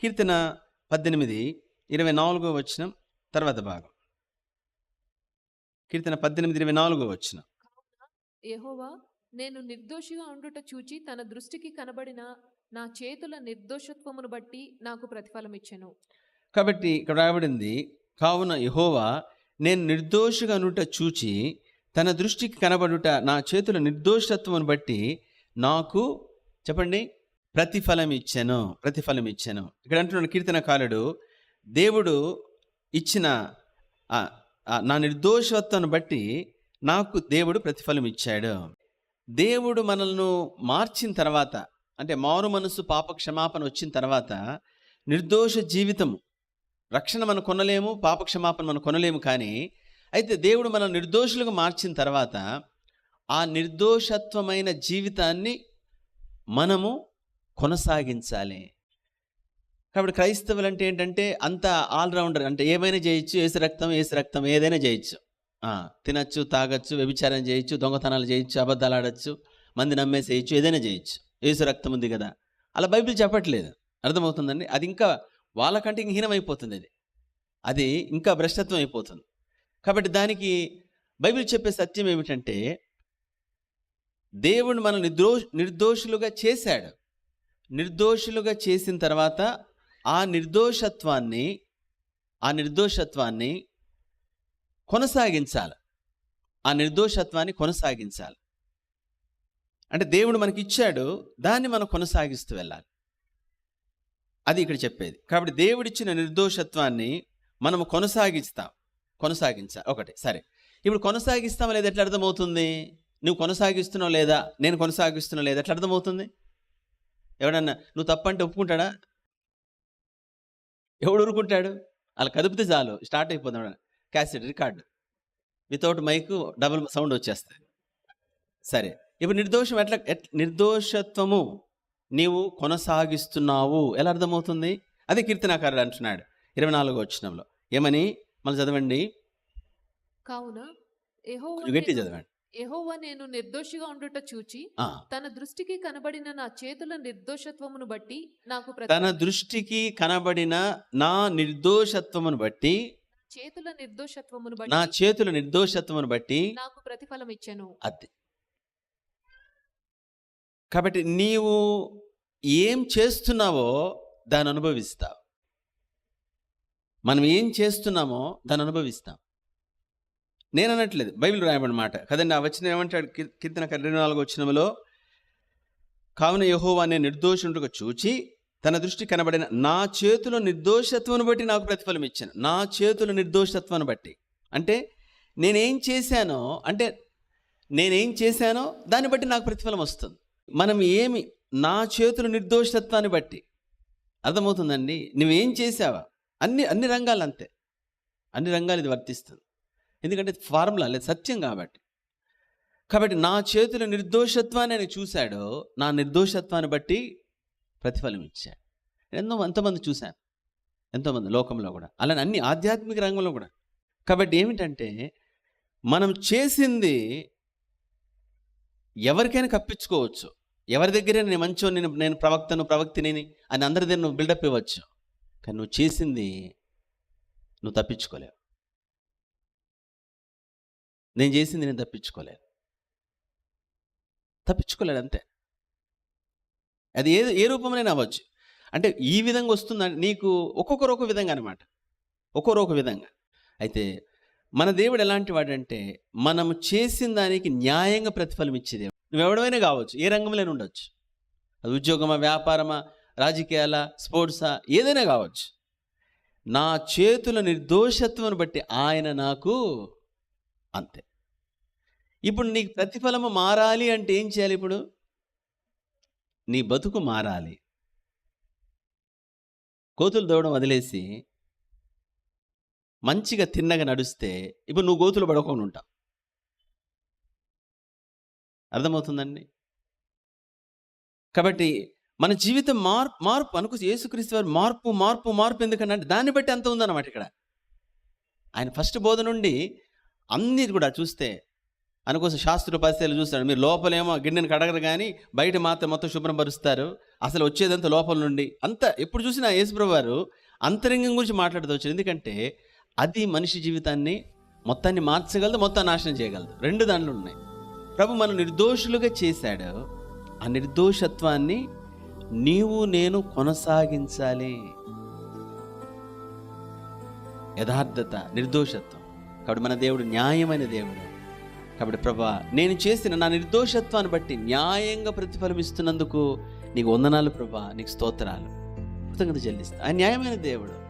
కీర్తన పద్దెనిమిది ఇరవై నాలుగో వచ్చిన తర్వాత భాగం. కీర్తన పద్దెనిమిది ఇరవై నాలుగో వచ్చిన యెహోవా నేను నిర్దోషిగా ఉండుట చూచి తన దృష్టికి కనబడిన నా చేతుల నిర్దోషత్వమును బట్టి నాకు ప్రతిఫలం ఇచ్చెను. కాబట్టి ఇక్కడ రాయబడింది కావున యహోవా నేను నిర్దోషిగా అనుట చూచి తన దృష్టికి కనబడుట నా చేతుల నిర్దోషత్వం బట్టి నాకు చెప్పండి ప్రతిఫలం ఇచ్చాను ప్రతిఫలం ఇచ్చాను ఇక్కడ అంటున్నాడు కీర్తనకారుడు దేవుడు ఇచ్చిన నా నిర్దోషత్వాన్ని బట్టి నాకు దేవుడు ప్రతిఫలం ఇచ్చాడు దేవుడు మనల్ని మార్చిన తర్వాత అంటే మారు మనసు పాప క్షమాపణ వచ్చిన తర్వాత నిర్దోష జీవితం రక్షణ మనం కొనలేము పాప క్షమాపణ మనం కొనలేము కానీ అయితే దేవుడు మనం నిర్దోషులుగా మార్చిన తర్వాత ఆ నిర్దోషత్వమైన జీవితాన్ని మనము కొనసాగించాలి. కాబట్టి క్రైస్తవులు అంటే ఏంటంటే అంత ఆల్రౌండర్ అంటే ఏమైనా చేయొచ్చు ఏసు రక్తం ఏసు రక్తం ఏదైనా చేయొచ్చు తినచ్చు తాగొచ్చు వ్యభిచారం చేయొచ్చు దొంగతనాలు చేయొచ్చు అబద్ధాలు ఆడచ్చు మంది నమ్మేసేయచ్చు ఏదైనా చేయొచ్చు ఏసు రక్తం ఉంది కదా. అలా బైబిల్ చెప్పట్లేదు. అర్థమవుతుందండి? అది ఇంకా వాళ్ళకంటే ఇంక హీనమైపోతుంది అది. అది ఇంకా భ్రష్టత్వం అయిపోతుంది. కాబట్టి దానికి బైబిల్ చెప్పే సత్యం ఏమిటంటే దేవుడు మనం నిర్దోష నిర్దోషులుగా చేశాడు. నిర్దోషులుగా చేసిన తర్వాత ఆ నిర్దోషత్వాన్ని ఆ నిర్దోషత్వాన్ని కొనసాగించాలి. ఆ నిర్దోషత్వాన్ని కొనసాగించాలి. అంటే దేవుడు మనకి ఇచ్చాడు దాన్ని మనం కొనసాగిస్తూ వెళ్ళాలి. అది ఇక్కడ చెప్పేది. కాబట్టి దేవుడిచ్చిన నిర్దోషత్వాన్ని మనము కొనసాగిస్తాం. కొనసాగించాలి ఒకటి సరే. ఇప్పుడు కొనసాగిస్తాం లేదా ఎట్లా అర్థమవుతుంది? నువ్వు కొనసాగిస్తున్నావు లేదా? నేను కొనసాగిస్తున్నావు లేదా? ఎట్లా అర్థమవుతుంది? ఎవడన్నా నువ్వు తప్పంటే ఒప్పుకుంటాడా? ఎవడు ఊరుకుంటాడు? అలా కదిపితే చాలు. స్టార్ట్ అయిపోతాడు cassette record. Without mic double sound వచ్చేస్తుంది. సరే. ఇప్పుడు నిర్దోషం ఎట్లా ఎట్- నిర్దోషత్వము నీవు కొనసాగిస్తున్నావు. ఎలా అర్థమవుతుంది? అదే కీర్తనాకారుడు అంటున్నాడు ఇరవై నాలుగో వచ్చినంలో ఏమని? మళ్ళీ చదవండి. కావున గట్టి చదవండి. యెహోవా నేను నిర్దోషిగా ఉండుట చూచి తన దృష్టికి కనబడిన నా చేతుల నిర్దోషత్వమును బట్టి నాకు తన దృష్టికి కనబడిన నా నిర్దోషత్వమును బట్టి చేతుల నిర్దోషత్వమును నా బట్టి చేతుల నిర్దోషత్వమును బట్టి నాకు ప్రతిఫలం ఇచ్చెను. అది. కాబట్టి నీవు ఏం చేస్తున్నావో దాన్ని అనుభవిస్తావు. మనం ఏం చేస్తున్నామో దాన్ని అనుభవిస్తాం. నేను అనట్లేదు బైబిల్ రాయబడినమాట కదండి ఆ వచ్చిన ఏమంటాడు? కీర్తన ఇరవై నాలుగు వచ్చినములో కావున యహోవా నేను నిర్దోషుడుగా చూచి తన దృష్టి కనబడిన నా చేతుల నిర్దోషత్వం బట్టి నాకు ప్రతిఫలం ఇచ్చాను. నా చేతుల నిర్దోషత్వాన్ని బట్టి. అంటే నేనేం చేశానో అంటే నేనేం చేశానో దాన్ని బట్టి నాకు ప్రతిఫలం వస్తుంది. మనం ఏమి నా చేతుల నిర్దోషత్వాన్ని బట్టి. అర్థమవుతుందండి? నువ్వేం చేసావా అన్ని అన్ని రంగాలు అంతే అన్ని రంగాలు ఇది వర్తిస్తుంది. ఎందుకంటే ఫార్ములా లేదు సత్యం కాబట్టి. కాబట్టి నా చేతుల నిర్దోషత్వాన్ని ఆయన చూశాడో నా నిర్దోషత్వాన్ని బట్టి ప్రతిఫలం ఇచ్చాడు. ఎంతో ఎంతోమంది చూశాను. ఎంతోమంది లోకంలో కూడా. అలానే అన్ని ఆధ్యాత్మిక రంగంలో కూడా. కాబట్టి ఏమిటంటే మనం చేసింది ఎవరికైనా కప్పించుకోవచ్చు. ఎవరి దగ్గర నేను మంచో నేను నేను ప్రవక్తను ప్రవక్తిని అని అందరి దగ్గర నువ్వు బిల్డప్ ఇవ్వచ్చు. కానీ నువ్వు చేసింది నువ్వు తప్పించుకోలేవు. నేను చేసింది నేను తప్పించుకోలేదు. తప్పించుకోలేడు అంతే. అది ఏ ఏ రూపంలోనే అవ్వచ్చు. అంటే ఈ విధంగా వస్తుందంటే నీకు ఒక్కొక్కరు ఒక విధంగా అనమాట ఒక్కొక్కరు ఒక విధంగా. అయితే మన దేవుడు ఎలాంటి వాడంటే మనం చేసిన దానికి న్యాయంగా ప్రతిఫలం ఇచ్చేదే నువ్వు ఎవడమైనా కావచ్చు ఏ రంగంలోనే ఉండొచ్చు. అది ఉద్యోగమా వ్యాపారమా రాజకీయాల స్పోర్ట్సా ఏదైనా కావచ్చు. నా చేతుల నిర్దోషత్వం బట్టి ఆయన నాకు అంతే. ఇప్పుడు నీకు ప్రతిఫలము మారాలి అంటే ఏం చేయాలి ఇప్పుడు? నీ బతుకు మారాలి. కోతులు దూడడం వదిలేసి మంచిగా తిన్నగా నడుస్తే ఇప్పుడు నువ్వు గోతులు పడకుండా ఉంటావు. అర్థమవుతుందండి? కాబట్టి మన జీవితం మార్పు మార్పు అనుకు యేసుక్రీస్తు వారు మార్పు మార్పు మార్పు ఎందుకంటే దాన్ని బట్టి అంత ఉందన్నమాట ఇక్కడ. ఆయన ఫస్ట్ బోధ నుండి అన్ని కూడా చూస్తే అనుకోసం శాస్త్ర పరిస్థితులు చూస్తాడు మీరు లోపలేమో గిన్నెని కడగరు కానీ బయట మాత్రం మొత్తం శుభ్రం పరుస్తారు అసలు వచ్చేదంతా లోపల నుండి. అంత ఎప్పుడు చూసినా యేసుప్రభు వారు అంతరంగం గురించి మాట్లాడుతూ వచ్చారు. ఎందుకంటే అది మనిషి జీవితాన్ని మొత్తాన్ని మార్చగలదు మొత్తం నాశనం చేయగలదు. రెండు దాంట్లో ఉన్నాయి. ప్రభు మనం నిర్దోషులుగా చేశాడు. ఆ నిర్దోషత్వాన్ని నీవు నేను కొనసాగించాలి. యథార్థత నిర్దోషత్వం. కాబట్టి మన దేవుడు న్యాయమైన దేవుడు. కాబట్టి ప్రభా నేను చేసిన నా నిర్దోషత్వాన్ని బట్టి న్యాయంగా ప్రతిఫలం ఇస్తున్నందుకు నీకు వందనాలు ప్రభా నీకు స్తోత్రాలు. కృతజ్ఞత చెల్లిస్తా. ఆయన న్యాయమైన దేవుడు.